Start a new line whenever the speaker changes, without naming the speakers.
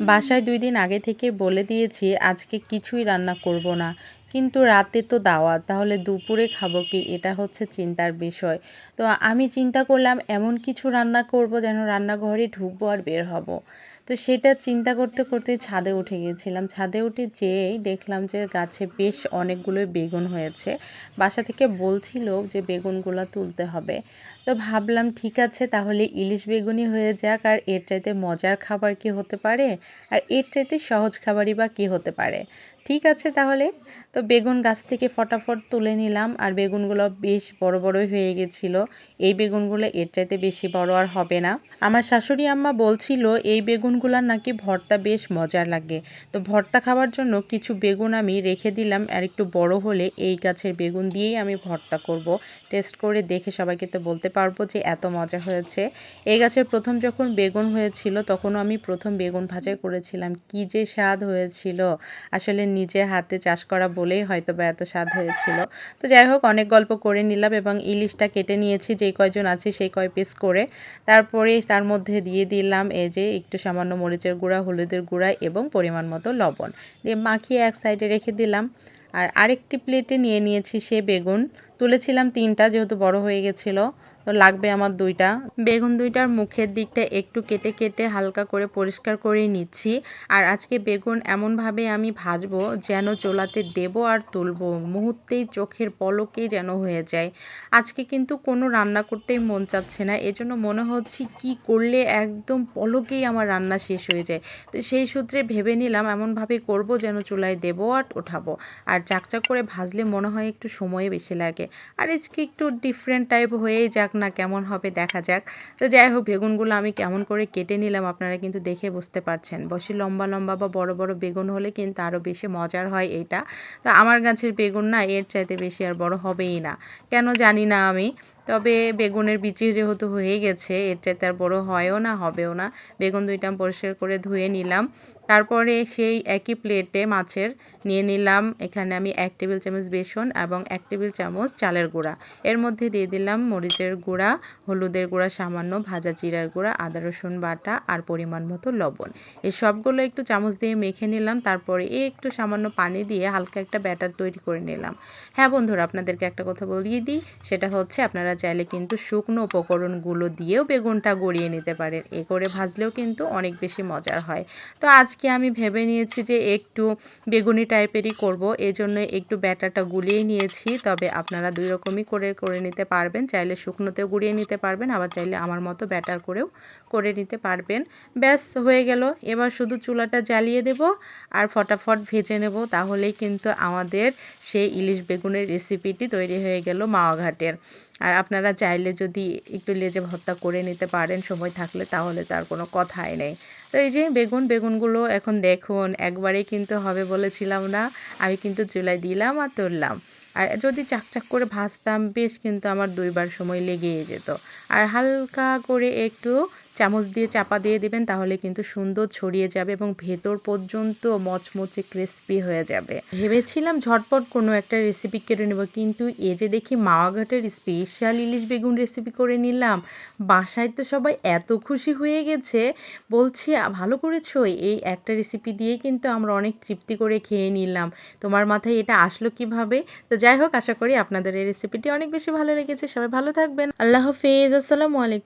বাসায় দুই দিন আগে থেকে বলে দিয়েছি, আজকে কিছুই রান্না করব না। কিন্তু রাতে তো দাওয়া তাহলে দুপুরে খাব কি? এটা হচ্ছে চিন্তার বিষয়। তো আমি চিন্তা করলাম, এমন কিছু রান্না করব যেন রান্নাঘরে ঢুকবো আর বের হব। তো সেটা চিন্তা করতে করতে ছাদে উঠে গিয়েছিলাম। ছাদে উঠে যেয়েই দেখলাম যে গাছে বেশ অনেকগুলো বেগুন হয়েছে। বাসা থেকে বলছিল যে বেগুনগুলো তুলতে হবে। তো ভাবলাম ঠিক আছে, তাহলে ইলিশ বেগুনই হয়ে যাক। আর এর চাইতে মজার খাবার কি হতে পারে? আর এর চাইতে সহজ খাবারই বা কি হতে পারে? ঠিক আছে তাহলে। তো বেগুন গাছ থেকে ফটাফট তুলে নিলাম আর বেগুনগুলো বেশ বড় বড়ই হয়ে গেছিল। এই বেগুনগুলো এর চাইতে বেশি বড় আর হবে না। আমার শাশুড়ি আম্মা বলছিল, এই বেগুনগুলোর নাকি ভর্তা বেশ মজার লাগে। তো ভর্তা খাওয়ার জন্য কিছু বেগুন আমি রেখে দিলাম আর একটু বড় হলে এই গাছের বেগুন দিয়েই আমি ভর্তা করব। টেস্ট করে দেখে সবাইকে তো বলতে পারব যে এত মজা হয়েছে। এই গাছের প্রথম যখন বেগুন হয়েছিল, তখনও আমি প্রথম বেগুন ভাজা করেছিলাম। কি যে স্বাদ হয়েছিল। আসলে নিজে হাতে চাষ করা বলেই হয়তো বা এত স্বাদ হয়েছিল। তো যাই হোক, অনেক গল্প করে নিলাম এবং ইলিশটা কেটে নিয়েছি, যেই কয়জন আছে সেই কয় পিস করে। তারপরে তার মধ্যে দিয়ে দিলাম এই যে একটু সামান্য মরিচের গুঁড়া, হলুদের গুঁড়া এবং পরিমাণ মতো লবণ। দিয়ে মাখিয়ে এক সাইডে রেখে দিলাম। আর আরেকটি প্লেটে নিয়ে নিয়েছি সে বেগুন। তুলেছিলাম তিনটা, যেহেতু বড় হয়ে গেছিল। তো লাগবে আমার দুইটা। বেগুন দুইটার মুখের দিকটা একটু কেটে কেটে হালকা করে পরিষ্কার করে নিচ্ছি। আর আজকে বেগুন এমনভাবে আমি ভাজবো যেন চোলাতে দেব আর তুলবো। মুহূর্তেই চোখের পলকেই যেন হয়ে যায়। আজকে কিন্তু কোনো রান্না করতেই মন চাচ্ছে না। এজন্য মনে হচ্ছে কি করলে একদম পলকেই আমার রান্না শেষ হয়ে যায়। তো সেই সূত্রে ভেবে নিলাম এমনভাবে করব যেন চুলায় দেবো আর ওঠাবো। আর চাকচাক করে ভাজলে মনে হয় একটু সময় বেশি লাগে। আর আজকে একটু ডিফারেন্ট টাইপ হয়েই যাক। না কেমন হবে, দেখা যাক। তো যাই হোক, বেগুনগুলো আমি কেমন করে কেটে নিলাম আপনারা কিন্তু দেখে বুঝতে পারছেন। বসে লম্বা লম্বা বা বড় বড় বেগুন হলে কিন্তু আরও বেশি মজার হয় এটা। তো আমার গাছের বেগুন না এর চাইতে বেশি আর বড় হবেই না। কেন জানি না আমি। তবে বেগুনের বিচি যেহেতু হয়ে গেছে এটা আর বড়ো হয়ও না, হবেও না। বেগুন দুইটা পরিষ্কার করে ধুয়ে নিলাম। তারপরে সেই একই প্লেটে মাছের নিয়ে নিলাম। এখানে আমি এক টেবিল চামচ বেসন এবং এক টেবিল চামচ চালের গুঁড়া। এর মধ্যে দিয়ে দিলাম মরিচের গুঁড়া, হলুদের গুঁড়া, সামান্য ভাজা জিরার গুঁড়া, আদা, রসুন বাটা আর পরিমাণ মতো লবণ। এই সবগুলো একটু চামচ দিয়ে মেখে নিলাম। তারপরে এই একটু সামান্য পানি দিয়ে হালকা একটা ব্যাটার তৈরি করে নিলাম। হ্যাঁ বন্ধুরা, আপনাদেরকে একটা কথা বলিয়ে দিই। সেটা হচ্ছে আপনারা চাইলে কিন্তু শুকনো উপকরণগুলো দিয়েও বেগুনটা গড়িয়ে নিতে পারেন। এ করে ভাজলেও কিন্তু অনেক বেশি মজার হয়। তো আজকে আমি ভেবে নিয়েছি যে একটু বেগুনি টাইপেরই করব। এই জন্য একটু ব্যাটারটা গুলিয়ে নিয়েছি। তবে আপনারা দুই রকমই করে করে নিতে পারবেন। চাইলে শুকনোতেও গুড়িয়ে নিতে পারবেন, আবার চাইলে আমার মতো ব্যাটার করেও করে নিতে পারবেন। ব্যাস, হয়ে গেল। এবার শুধু চুলাটা জ্বালিয়ে দেব আর ফটাফট ভেজে নেব। তাহলেই কিন্তু আমাদের সেই ইলিশ বেগুনের রেসিপিটি তৈরি হয়ে গেল মাওয়া ঘাটের। আর আপনারা চাইলে যদি একটু লেজে ভর্তা করে নিতে পারেন সময় থাকলে, তাহলে তার কোনো কথাই নেই। তো এই যে বেগুন, বেগুনগুলো এখন দেখুন, একবারে কিন্তু হবে বলেছিলাম না, আমি কিন্তু চুলাই দিলাম আর তুললাম। আর যদি চাকচাক করে ভাজতাম, বেশ কিন্তু আমার দুইবার সময় লেগেই যেত। আর হালকা করে একটু চামচ দিয়ে চাপা দিয়ে দেবেন, তাহলে কিন্তু সুন্দর ছড়িয়ে যাবে এবং ভেতর পর্যন্ত মচমচে ক্রিস্পি হয়ে যাবে। ভেবেছিলাম ঝটপট কোনো একটা রেসিপি কেটে নেব, কিন্তু এ যে দেখি মাওয়াঘাটের স্পেশাল ইলিশ বেগুন রেসিপি করে নিলাম। বাসায় তো সবাই এত খুশি হয়ে গেছে। বলছি ভালো করেছ। এই একটা রেসিপি দিয়ে কিন্তু আমরা অনেক তৃপ্তি করে খেয়ে নিলাম। তোমার মাথায় এটা আসলো কীভাবে? তো যাই হোক, আশা করি আপনাদের এই রেসিপিটি অনেক বেশি ভালো লেগেছে। সবাই ভালো থাকবেন। আল্লাহ হাফেজ। আসসালামু আলাইকুম।